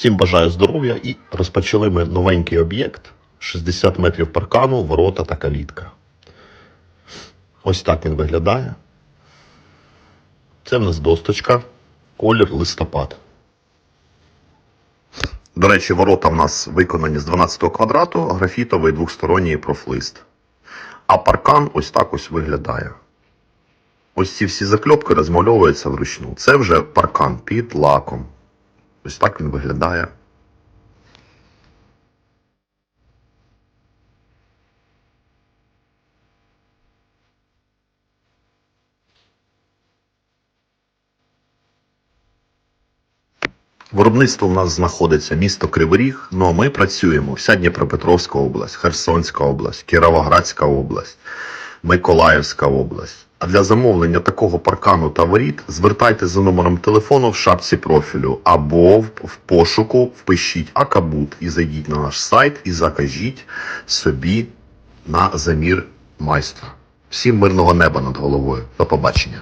Всім бажаю здоров'я і розпочали ми новенький об'єкт 60 метрів паркану, ворота та калітка. Ось так він виглядає. Це в нас досточка, колір листопад. До речі, ворота в нас виконані з 12 квадрату, графітовий двохсторонній профлист. А паркан ось так ось виглядає. Ось ці всі закльопки розмальовуються вручну. Це вже паркан під лаком. Ось так він виглядає. Виробництво в нас знаходиться місто Кривий Ріг, ну а ми працюємо вся Дніпропетровська область, Херсонська область, Кіровоградська область, Миколаївська область. А для замовлення такого паркану та воріт звертайте за номером телефону в шапці профілю або в, пошуку впишіть Акабут і зайдіть на наш сайт і закажіть собі на замір майстра. Всім мирного неба над головою. До побачення.